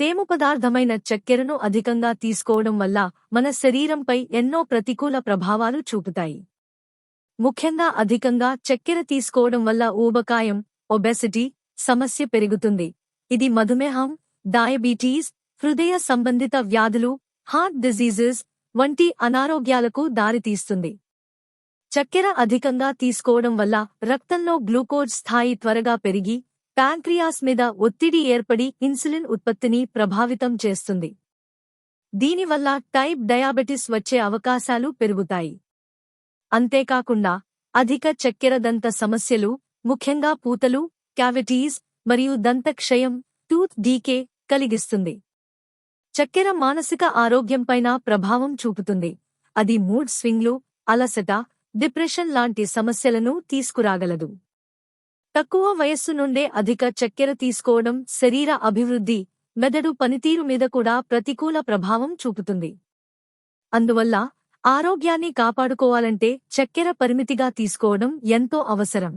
తేమ పదార్థమైన చక్కెరను అధికంగా తీసుకోవడం వల్ల మన శరీరంపై ఎన్నో ప్రతికూల ప్రభావాలు చూపుతాయి. ముఖ్యంగా అధికంగా చక్కెర తీసుకోవడం వల్ల ఊబకాయం ఒబెసిటీ సమస్య పెరుగుతుంది. ఇది మధుమేహం డయాబెటీస్ హృదయ సంబంధిత వ్యాధులు హార్ట్ డిజీజెస్ వంటి అనారోగ్యాలకు దారితీస్తుంది. చక్కెర అధికంగా తీసుకోవడం వల్ల రక్తంలో గ్లూకోజ్ స్థాయి త్వరగా పెరిగి ప్యాంక్రియాస్ మీద ఒత్తిడి ఏర్పడి ఇన్సులిన్ ఉత్పత్తిని ప్రభావితం చేస్తుంది. దీనివల్ల టైప్ డయాబెటిస్ వచ్చే అవకాశాలు పెరుగుతాయి. అంతేకాకుండా అధిక చక్కెర దంత సమస్యలు ముఖ్యంగా పూతలు క్యావిటీస్ మరియు దంతక్షయం టూత్ డీకే కలిగిస్తుంది. చక్కెర మానసిక ఆరోగ్యంపైన ప్రభావం చూపుతుంది. అది మూడ్ స్వింగ్లు అలసట డిప్రెషన్ లాంటి సమస్యలను తీసుకురాగలదు. తక్కువ వయస్సు నుండే అధిక చక్కెర తీసుకోవడం శరీర అభివృద్ధి మెదడు పనితీరు మీద కూడా ప్రతికూల ప్రభావం చూపుతుంది. అందువల్ల ఆరోగ్యాన్ని కాపాడుకోవాలంటే చక్కెర పరిమితిగా తీసుకోవడం ఎంతో అవసరం.